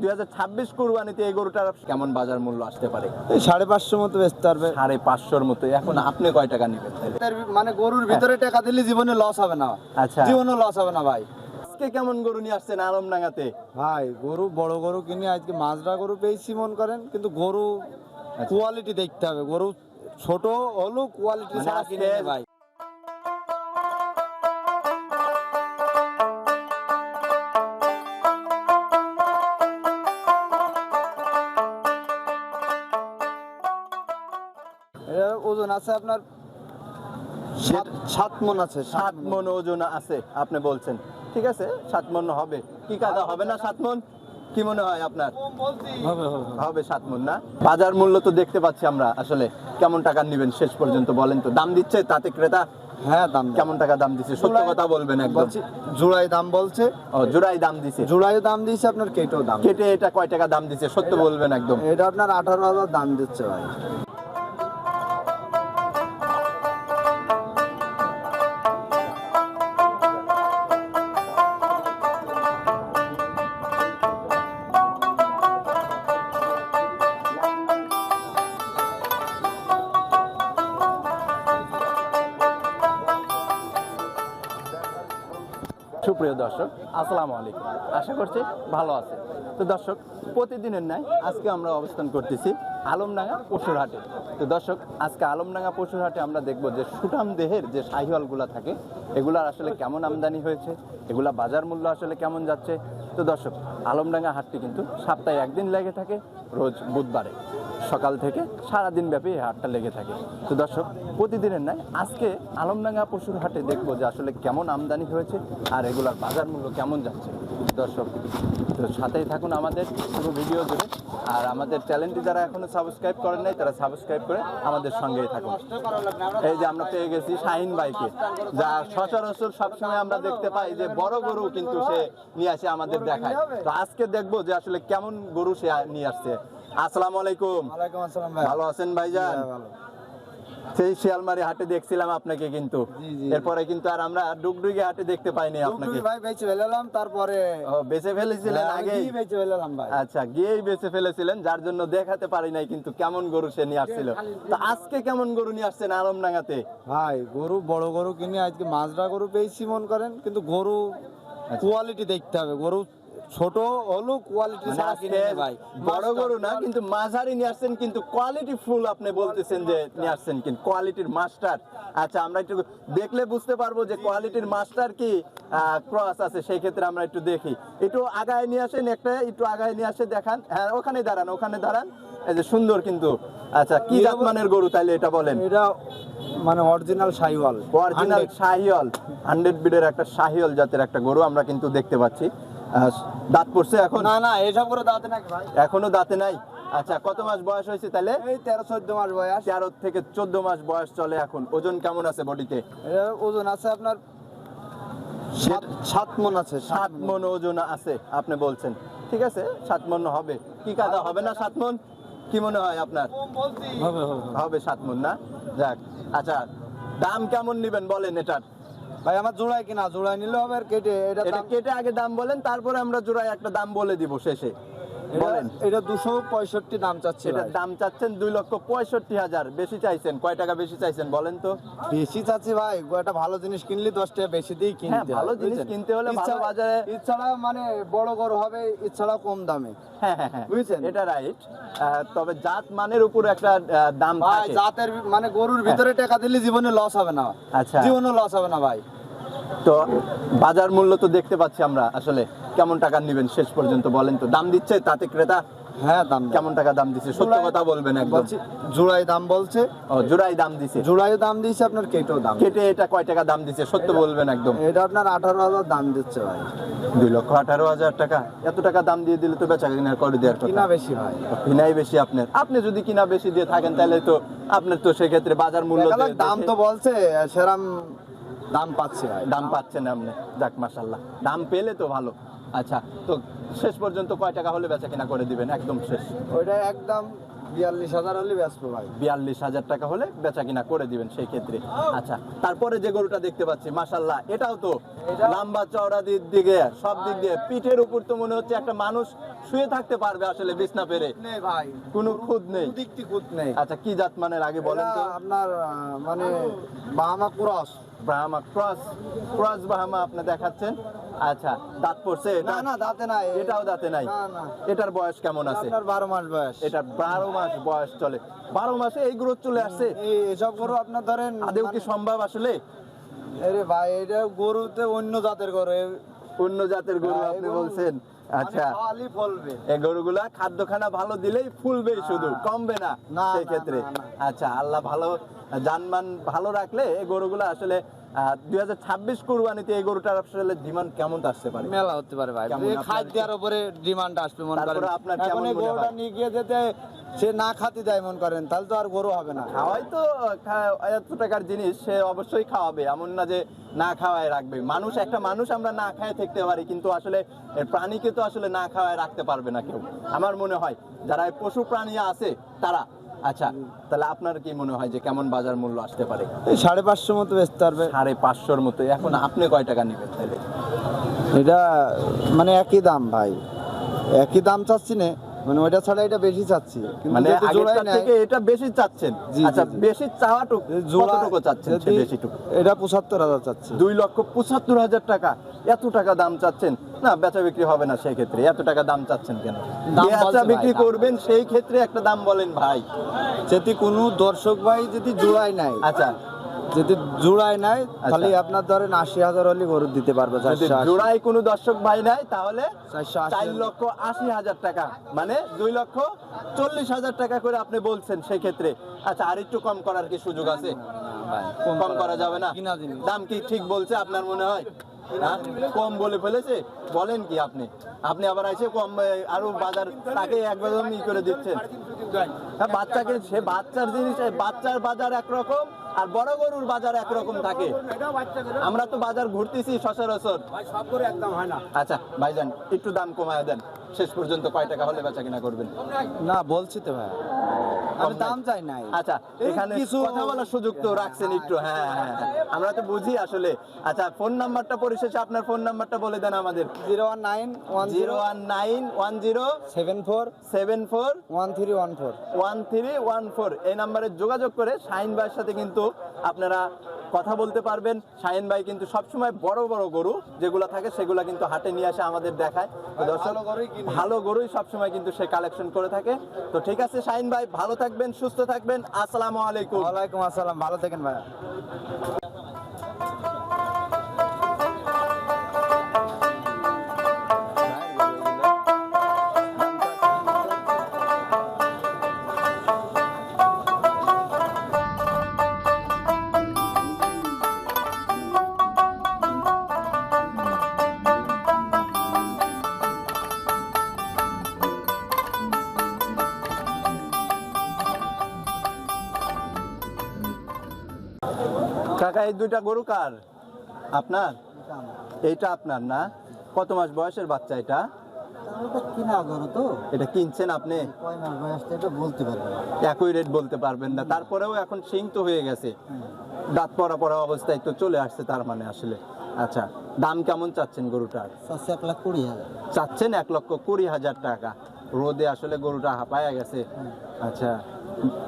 দুই হাজার ছাব্বিশ কুরবানিতে এই গরুটার কেমন বাজার মূল্য আসতে পারে? সাড়ে পাঁচশো মতো বেচতে পারবে। সাড়ে পাঁচশোর মতো। এখন আপনি কয় টাকা নেবেন মানে গরুর ভিতরে টাকা দিলে জীবনে লস হবে না আচ্ছা। জীবনে লস হবে না ভাই। আজকে কেমন গরু নিয়ে আসছেন আলমডাঙ্গাতে? ভাই গরু বড় গরু কিনে আজকে মাজরা গরু পেয়েছি মন করেন কিন্তু গরু কোয়ালিটি দেখতে হবে। গরু ছোট হলেও কোয়ালিটি মানে ছাড়া কিনে ভাই। আছে আপনার? সাত মন আছে সাত মন। ওজন আছে আপনি বলছেন। ঠিক আছে? সাত মন হবে। কি কাদা হবে না সাত মন? কি মনে হয় আপনার? হবে হবে হবে। সাত মন না? বাজার মূল্য তো দেখতে পাচ্ছি আমরা আসলে। কেমন টাকা নেবেন শেষ পর্যন্ত বলেন তো? দাম দিচ্ছে তাতে ক্রেতা? হ্যাঁ দাম। কেমন টাকা দাম দিচ্ছে? সত্য কথা বলবেন একদম। বলছি জোড়াই দাম বলছে। ও জোড়াই দাম দিছে জোড়াই দাম দিয়েছে আপনার কেটেও দাম। কেটে এটা কয় টাকা দাম দিচ্ছে? সত্য বলবেন একদম। এটা আপনার আঠারো হাজার দাম দিচ্ছে ভাই। দর্শক, আসসালামু আলাইকুম। আশা করছি ভালো আছে। তো দর্শক, প্রতিদিনের ন্যায় আজকে আমরা অবস্থান করতেছি আলমডাঙ্গা পশুর হাটে তো দর্শক, আজকে আলমডাঙ্গা পশুর হাটে আমরা দেখব যে সুঠাম দেহের যে শাহিওয়ালগুলো থাকে, এগুলার আসলে কেমন আমদানি হয়েছে, এগুলা বাজার মূল্য আসলে কেমন যাচ্ছে। তো দর্শক, আলমডাঙ্গা হাটটি কিন্তু সপ্তাহে একদিন লেগে থাকে, রোজ বুধবারে। সকাল থেকে সারা দিন ব্যাপী এই হাটটা লেগে থাকে। তো দর্শক, প্রতিদিনের নয় আজকে আলমডাঙ্গা পশুর হাটে দেখব যে আসলে কেমন আমদানি হয়েছে আর এগুলার বাজার মূল্য কেমন যাচ্ছে। দর্শক, তো সাথেই থাকুন আমাদের পুরো ভিডিও জুড়ে। আর আমাদের চ্যানেলটি যারা এখনও সাবস্ক্রাইব করেন নাই, তারা সাবস্ক্রাইব করে আমাদের সঙ্গেই থাকুন। এই যে আমরা পেয়ে গেছি শাহিন ভাইকে, যা সচরাচর সবসময় আমরা দেখতে পাই যে বড় গরু কিন্তু সে নিয়ে আসে আমাদের দেখায়। তো আজকে দেখব যে আসলে কেমন গরু সে নিয়ে আসছে। আসসালামু আলাইকুম। ওয়ালাইকুম আসসালাম ভাই। ভালো আছেন ভাইজান? সেই শিয়ালমারি হাটে দেখছিলাম আপনাকে কিন্তু। এরপরে কিন্তু আর আমরা ডুগডুগি হাটে দেখতে পাইনি আপনাকে। ভাই বেচে তারপরে ও বেঁচে ফেলেছিলেন আগে? গিয়ে বেচে ভাই। আচ্ছা গিয়েই বেঁচে ফেলেছিলেন যার জন্য দেখাতে পারি নাই কিন্তু কেমন গরু সে নিয়ে আসছিল। তো আজকে কেমন গরু নিয়ে আসছেন আলমডাঙ্গাতে? ভাই গরু বড় গরু কিনে আজকে মাজরা গরু পেয়েছি মন করেন। কিন্তু গরু আচ্ছা। কোয়ালিটি দেখতে হবে গরু ছোট হলেও কোয়ালিটি মানে ভাই বড় গরু না কিন্তু মাঝারি নিয়ে আসছেন কিন্তু কোয়ালিটি ফুল আপনি বলতেছেন যে নিয়ে আসছেন কিন্তু কোয়ালিটির মাস্টার আচ্ছা আমরা একটু দেখলে বুঝতে পারব যে কোয়ালিটির মাস্টার কি ক্রস আছে সেই ক্ষেত্রে আমরা একটু দেখি। একটু আগায় নিয়ে আসেন একটা একটু আগায় নিয়ে আসে দেখান। হ্যাঁ ওখানে দাঁড়ান ওখানে দাঁড়ান। এই যে সুন্দর কিন্তু আচ্ছা কি জাত মানের গরু তাইলে এটা বলেন? এটা মানে original Sahiwal original Sahiwal hundred বিডের একটা শাহিওল জাতের একটা গরু আমরা কিন্তু দেখতে পাচ্ছি। দাঁত পড়ছে এখন? না না এসব করে দাঁতে নাকি ভাই। এখনও দাঁতে নাই? আচ্ছা কত মাস বয়স হয়েছে তাহলে? এই তেরো চোদ্দ মাস বয়স। তেরো থেকে চোদ্দ মাস বয়স চলে এখন। ওজন কেমন আছে বডিতে? ওজন আছে আপনার সাত সাত মন আছে সাত মন। ওজন আছে আপনি বলছেন। ঠিক আছে সাত মন হবে। কি কাদা হবে না সাত মন? কি মনে হয় আপনার? হবে হবে। হবে সাত মন না? যাক আচ্ছা দাম কেমন নিবেন বলেন এটার? ভাই আমার জোড়াই কিনা? জোড়াই নিলে হবে আর কেটে এটা এটা কেটে আগে দাম বলেন তারপরে আমরা জোড়ায় একটা দাম বলে দিব শেষে। বলেন। এটা দুশো পঁয়ষট্টি দাম চাচ্ছে এটার দাম চাচ্ছেন দুই লক্ষ পঁয়ষট্টি হাজার। বেশি চাইছেন? কয় টাকা বেশি চাইছেন বলেন তো? বেশি চাচ্ছি ভাই একটা ভালো জিনিস কিনলে দশ টাকা বেশি দিয়ে কিনতে হ্যাঁ, ভালো জিনিস কিনতে হলে ভালো বাজারে- এছাড়া মানে বড় গরু হবে এছাড়া কম দামে। হ্যাঁ হ্যাঁ হ্যাঁ। বুঝছেন? এটা রাইট তবে জাত মানের উপর একটা দাম ভাই জাতের মানে গরুর ভিতরে টাকা দিলে জীবনে লস হবে না। আচ্ছা। জীবনে লস হবে না ভাই। তো বাজার মূল্য তো দেখতে পাচ্ছি আমরা আসলে কেমন টাকা নেবেন শেষ পর্যন্ত বলেন তো। দাম দিচ্ছে তাতে ক্রেতা? হ্যাঁ দাম কেমন টাকা দাম সত্য কথা বলবেন একদম। জোড়াই দাম বলছে। ও জোড়াই দাম দিছে জোড়াই দাম দিয়েছে আপনার দাম। কেটে এটা কয় টাকা দাম দিচ্ছে? সত্য বলবেন একদম। এটা আপনার আঠারো হাজার দাম দিচ্ছে ভাই। দুই লক্ষ আঠারো হাজার টাকা। এত টাকা দাম দিয়ে দিলে তো বেচা কিনা করে দেওয়ার কথা। কিনা বেশি ভাই। কিনাই বেশি আপনার। আপনি যদি কিনা বেশি দিয়ে থাকেন তাহলে তো আপনার তো সেক্ষেত্রে বাজার মূল্য দাম তো বলছে সেরাম দাম পাচ্ছে, দাম পাচ্ছেন আপনি? যাক মাসাল্লাহ দাম পেলে তো ভালো। আচ্ছা তো শেষ পর্যন্ত কয় টাকা হলে বেচা কিনা করে দিবেন? একদম শেষ। ওইটা একদম বিয়াল্লিশ হাজার হলে ব্যস্ত ভাই। বিয়াল্লিশ হাজার টাকা হলে বেচা কিনা করে দিবেন সেই ক্ষেত্রে। আচ্ছা তারপরে যে গরুটা দেখতে পাচ্ছি মাসাল্লাহ এটাও তো লম্বা চওড়া দিক দিকে সব দিক দিয়ে। পিঠের উপর তো মনে হচ্ছে একটা মানুষ শুয়ে থাকতে পারবে আসলে বিছনা পেরে। নেই ভাই। কোনো খুদ নেই? দিকটি খুঁত নেই। আচ্ছা কি জাত মানের আগে বলেন তো? আপনার মানে Brahma cross. Brahma cross. Cross Brahma আপনি দেখাচ্ছেন। আচ্ছা দাঁত পড়ছে? না না দাঁতে নাই। এটাও দাঁতে নাই? এটার বয়স কেমন আছে? মাস বয়স। এটা মাস বয়স চলে। বারো মাসে এই গ্রোথ চলে আসছে? এই গরু আপনার ধরেন আদেও কি মানে- সম্ভব আসলে? আরে ভাই এটা গরুতে অন্য জাতের গরু। অন্য জাতের গরু আপনি বলছেন? আচ্ছা। মানে খাওয়ালি ফলবে। এই গরুগুলা খাদ্যখানা ভালো দিলেই ফুলবেই শুধু কমবে না সেই ক্ষেত্রে। আচ্ছা আল্লাহ ভালো জানমান ভালো রাখলে এই গরুগুলো আসলে দুই হাজার ছাব্বিশ কুরবানিতে এই গরুটার আসলে ডিমান্ড কেমন আসতে পারে? মেলা হতে পারে ভাই। খাদ্যের উপরে ডিমান্ড আসবে মন তারপরে করেন। আপনার এখন কেমন এই গরুটা? নিয়ে গিয়ে যেতে সে না খাতি দেয় মন করেন তাহলে তো আর গরু হবে না। খাওয়াই তো এত টাকার জিনিস সে অবশ্যই খাওয়াবে। এমন না যে না খাওয়ায় রাখবে। মানুষ একটা মানুষ আমরা না খায় থাকতে পারি কিন্তু আসলে প্রাণীকে তো আসলে না খাওয়ায় রাখতে পারবে না কেউ। আমার মনে হয় যারা পশু প্রাণী আছে তারা আচ্ছা তাহলে আপনার কি মনে হয় যে কেমন বাজার মূল্য আসতে পারে? এই সাড়ে পাঁচশো মতো বেচতে পারবে। সাড়ে পাঁচশোর মতো এখন আপনি কয় টাকা নেবেন তাহলে? এটা মানে একই দাম ভাই। একই দাম চাচ্ছি না। মানে ওইটা ছাড়া এটা বেশি চাচ্ছি। মানে আগেরটার থেকে এটা বেশি চাচ্ছেন। আচ্ছা। বেশি চাওয়াটুকু কতটুকু চাচ্ছেন বেশিটুকু? এটা পঁচাত্তর হাজার চাচ্ছি। দুই লক্ষ পঁচাত্তর হাজার টাকা। এত টাকা দাম চাচ্ছেন? না বেচা বিক্রি হবে না সেই ক্ষেত্রে। এত টাকা দাম চাচ্ছেন কেন? বেচা বিক্রি করবেন সেই ক্ষেত্রে একটা দাম বলেন ভাই। যদি কোনো দর্শক ভাই যদি জোড়াই নাই আচ্ছা। যদি জোড়াই নাই তাহলে আপনার ধরেন আশি হাজার হলে গরু দিতে পারবে। জোড়ায় কোনো দর্শক ভাই নাই তাহলে চার লক্ষ আশি হাজার টাকা মানে দুই লক্ষ চল্লিশ হাজার টাকা করে আপনি বলছেন সেই ক্ষেত্রে আচ্ছা আর একটু কম করার কি সুযোগ আছে? কম করা যাবে না? দাম কি ঠিক বলছে আপনার মনে হয়? হ্যাঁ? কম বলে ফেলেছে? বলেন কি আপনি। আপনি আবার এসে কম আরও বাজার তাকে একদম ই করে দিচ্ছেন। হ্যাঁ বাচ্চাকে সে বাচ্চার জিনিস বাচ্চার বাজার একরকম আর বড় গরুর বাজার একরকম থাকে। আমরা তো বাজার ঘুরতেছি সচরাচর। আচ্ছা ভাইজান একটু দাম কমায় দেন। শেষ পর্যন্ত কয় টাকা হলে বেচা কিনা করবেন? না বলছি তো ভাই। আমি দাম চাই নাই। আচ্ছা এখানে কিছু- কথা বলার সুযোগ তো রাখছেন একটু হ্যাঁ হ্যাঁ হ্যাঁ। আমরা তো বুঝি আসলে। আচ্ছা ফোন নাম্বারটা পরিশেষে আপনার ফোন নাম্বারটা বলে দেন আমাদের। Zero one nine one zero zero one nine one zero seven four seven four one three one four. One three one four. এই নাম্বারে যোগাযোগ করে শাহিন ভাইয়ের সাথে কিন্তু আপনারা কথা বলতে পারবেন। শাহিন ভাই কিন্তু সবসময় বড় বড় গরু যেগুলো থাকে সেগুলো কিন্তু হাটে নিয়ে আসে আমাদের দেখায়। দর্শক ভালো গরুই কিনি। ভালো গরুই সবসময় কিন্তু সে কালেকশন করে থাকে। তো ঠিক আছে শাহিন ভাই ভালো থাকবেন সুস্থ থাকবেন। আসসালামু আলাইকুম। ওয়ালাইকুম আসসালাম ভালো থাকেন ভাই কাকা এই দুইটা গরু কার? আপনার? এইটা আপনার না? কত মাস বয়সের বাচ্চা এটা? তো? এটা কিনছেন আপনি? বলতে একই রেট বলতে পারবেন না। তারপরেও এখন তো হয়ে গেছে। দাঁত পড়া পড়া অবস্থায় তো চলে আসছে তার মানে আসলে। আচ্ছা দাম কেমন চাচ্ছেন গরুটার? এক লাখ কুড়ি হাজার। চাচ্ছেন এক লক্ষ কুড়ি হাজার টাকা। রোদে আসলে গরুটা হাঁপায়া গেছে। আচ্ছা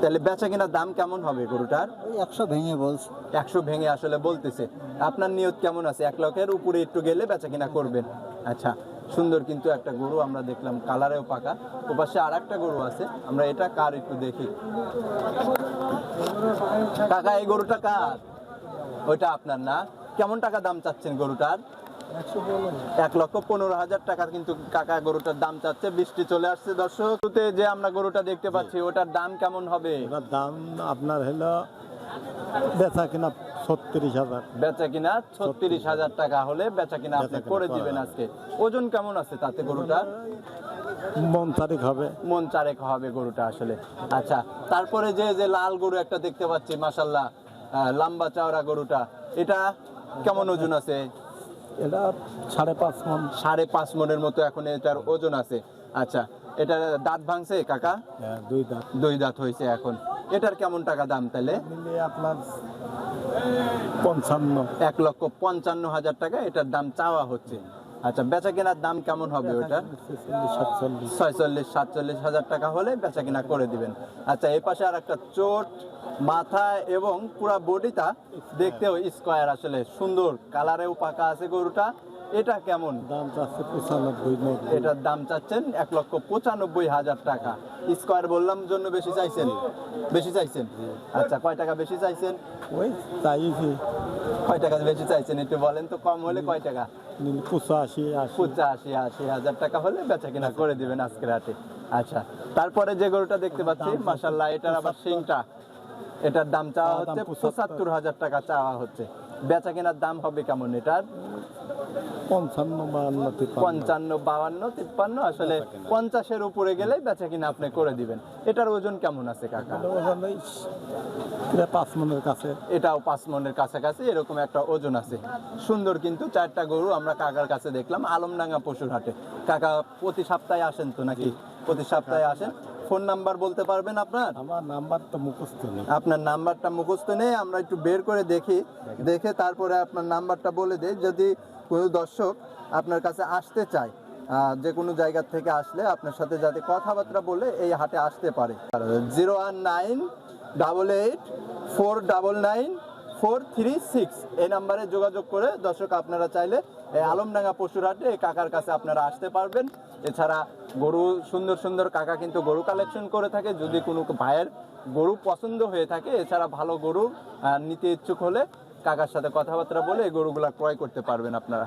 তাহলে বেচা কিনা দাম কেমন হবে গরুটার? একশো ভেঙে বলছে। একশো ভেঙে আসলে বলতেছে। আপনার নিয়ত কেমন আছে? এক লক্ষের উপরে একটু গেলে বেচা কিনা করবেন। আচ্ছা সুন্দর কিন্তু একটা গরু আমরা দেখলাম কালারেও পাকা। ওপাশে আর একটা গরু আছে আমরা এটা কার একটু দেখি। কাকা এই গরুটা কার? ওইটা আপনার না? কেমন টাকা দাম চাচ্ছেন গরুটার? এক লক্ষ পনেরো হাজার টাকার কিন্তু কাকা গরুটার দাম চাচ্ছে। বৃষ্টি চলে আসছে দর্শক। যে আমরা গরুটা দেখতে পাচ্ছি ওটার দাম কেমন হবে? দাম আপনার হলো বেচা কিনা ছত্রিশ হাজার। বেচা কিনা ছত্রিশ হাজার টাকা হলে বেচা কিনা আপনি করে দিবেন আজকে। ওজন কেমন আছে তাতে গরুটা? মন তারিখ হবে। মন চারেক হবে গরুটা আসলে। আচ্ছা তারপরে যে যে লাল গরু একটা দেখতে পাচ্ছি মাসাল্লাহ লম্বা চওড়া গরুটা এটা কেমন ওজন আছে? এটা সাড়ে পাঁচ মন। সাড়ে পাঁচ মনের মতো এখন এটার ওজন আছে। আচ্ছা এটা দাঁত ভাঙছে কাকা? হ্যাঁ, দুই দাঁত। দুই দাঁত হয়েছে এখন। এটার কেমন টাকা দাম তাহলে? আপনার পঞ্চান্ন। এক লক্ষ পঞ্চান্ন হাজার টাকা এটার দাম চাওয়া হচ্ছে। আচ্ছা বেচা কেনার দাম কেমন হবে সাতচল্লিশ। ছয়চল্লিশ সাতচল্লিশ হাজার টাকা হলে বেচা কিনা করে দিবেন। আচ্ছা এই পাশে আর একটা চোট মাথা এবং পুরা বডিটা দেখতেও স্কোয়ার আসলে সুন্দর কালারেও পাকা আছে গরুটা। এটা কেমন? দাম চাচ্ছে পঁচানব্বই এটার দাম চাচ্ছেন এক লক্ষ পঁচানব্বই হাজার টাকা। স্কোয়ার বললাম জন্য বেশি চাইছেন? বেশি চাইছেন? আচ্ছা কয় টাকা বেশি চাইছেন? ওই চাইছি। কয় টাকা বেশি চাইছেন? একটু বলেন তো কম হলে কয় টাকা? পঁচাশি পঁচাশি আশি হাজার টাকা হলে বেচা কিনা করে দিবেন আজকের হাটে। আচ্ছা তারপরে যে গরুটা দেখতে পাচ্ছি মাসাল্লাহ এটার আবার সিংটা এটার দাম চাওয়া হচ্ছে পঁচাত্তর। হাজার টাকা চাওয়া হচ্ছে। বেচা কেনার দাম হবে কেমন এটার? পঞ্চান্ন বাহান্ন পঞ্চান্ন বাউান্ন তিপ্পান্ন আসলে পঞ্চাশের উপরে গেলে বেচা কিনা আপনি করে দিবেন। এটার ওজন কেমন আছে কাকা? এটা পাঁচ মনের কাছে। এটাও পাঁচ মনের কাছাকাছি এরকম একটা ওজন আছে। সুন্দর কিন্তু চারটা গরু আমরা কাকার কাছে দেখলাম আলমডাঙ্গা পশুর হাটে। কাকা প্রতি সপ্তাহে আসেন তো নাকি? প্রতি সপ্তাহে আসেন? ফোন নাম্বার বলতে পারবেন আপনার? আমার নাম্বার তো মুখস্থ নেই। আপনার নাম্বারটা মুখস্থ নেই আমরা একটু বের করে দেখি। দেখে তারপরে আপনার নাম্বারটা বলে দেই। যদি কোনো দর্শক আপনার কাছে আসতে চায় যে কোনো জায়গা থেকে আসলে আপনার সাথে যাতে কথাবার্তা বলে এই হাটে আসতে পারে। Zero one nine double eight four double nine four three six এই নাম্বারে যোগাযোগ করে দর্শক আপনারা চাইলে এই আলমডাঙ্গা পশুর হাটে এই কাকার কাছে আপনারা আসতে পারবেন। এছাড়া গরু, সুন্দর সুন্দর কাকা কিন্তু গরু কালেকশন করে থাকে। যদি কোনো ভাইয়ের গরু পছন্দ হয়ে থাকে, এছাড়া ভালো গরু নিতে ইচ্ছুক হলে কাকার সাথে কথাবার্তা বলে এই গরুগুলা ক্রয় করতে পারবেন আপনারা।